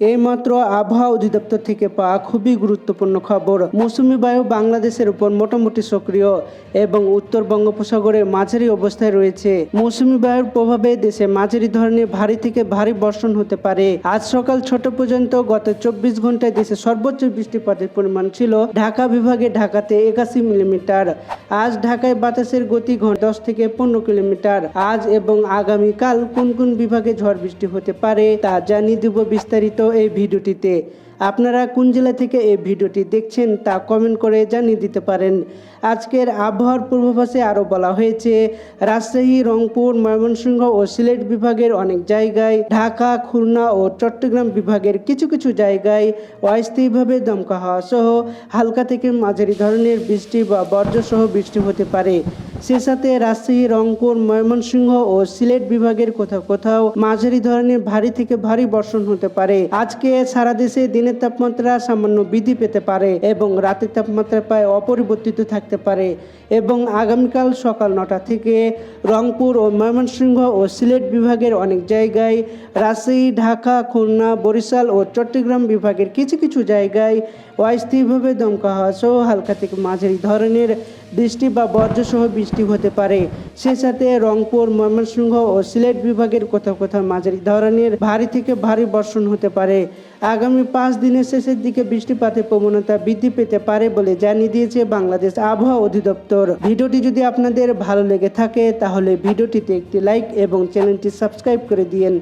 এইমাত্র আবহাওয়া অধিদপ্তর থেকে পাওয়া খুবই গুরুত্বপূর্ণ খবর, মৌসুমি বায়ু বাংলাদেশের উপর মোটামুটি সক্রিয় এবং উত্তর বঙ্গোপসাগরে মাঝারি অবস্থায় রয়েছে। মৌসুমি বায়ুর প্রভাবে দেশে মাঝারি ধরনের ভারী থেকে ভারী বর্ষণ হতে পারে। আজ সকাল ছোট পর্যন্ত গত চব্বিশ ঘন্টায় দেশে সর্বোচ্চ বৃষ্টিপাতের পরিমাণ ছিল ঢাকা বিভাগে ঢাকাতে একাশি মিলিমিটার, আজ ঢাকায় বাতাসের গতি ঘণ্টা দশ থেকে পনেরো কিলোমিটার। আজ এবং আগামীকাল কোন কোন বিভাগে ঝড় বৃষ্টি হতে পারে তা জানিয়ে দেব বিস্তারিত। এই ভিডিওটিতে। আপনারা কোন জেলা থেকে এই ভিডিওটি দেখছেন তা কমেন্ট করে জানিয়ে দিতে পারেন। আজকের আবহাওয়ার পূর্বাভাসে আরও বলা হয়েছে, রাজশাহী, রংপুর, ময়মনসিংহ ও সিলেট বিভাগের অনেক জায়গায়, ঢাকা, খুলনা ও চট্টগ্রাম বিভাগের কিছু কিছু জায়গায় অস্থায়ীভাবে দমকা হওয়া সহ হালকা থেকে মাঝারি ধরনের বৃষ্টি বা বর্জ্যসহ বৃষ্টি হতে পারে। সে সাথে রাজশাহী, রংপুর, ময়মনসিংহ ও সিলেট বিভাগের কোথাও কোথাও মাঝারি ধরনের ভারী থেকে ভারী বর্ষণ হতে পারে। আজকে সারা দেশে দিনের তাপমাত্রা সামান্য বৃদ্ধি পেতে পারে এবং রাতের তাপমাত্রা প্রায় অপরিবর্তিত থাকতে পারে এবং আগামীকাল সকাল নটা থেকে রংপুর ও ময়মনসিংহ ও সিলেট বিভাগের অনেক জায়গায় রাজশাহী, ঢাকা, খুলনা, বরিশাল ও চট্টগ্রাম বিভাগের কিছু কিছু জায়গায় অস্থায়ীভাবে দমকা হওয়া সহ হালকা থেকে মাঝারি ধরনের বৃষ্টি বা বজ্রসহ বৃষ্টি হতে পারে। সে সাথে রংপুর, ময়মনসিংহ ও সিলেট বিভাগের কোথাও কোথাও মাঝারি ধরনের ভারী থেকে ভারী বর্ষণ হতে পারে। আগামী পাঁচ দিনের শেষের দিকে বৃষ্টিপাতের প্রবণতা বৃদ্ধি পেতে পারে বলে জানিয়ে দিয়েছে বাংলাদেশ আবহাওয়া অধিদপ্তর। ভিডিওটি যদি আপনাদের ভালো লেগে থাকে, তাহলে ভিডিওটিতে একটি লাইক এবং চ্যানেলটি সাবস্ক্রাইব করে দিয়েন।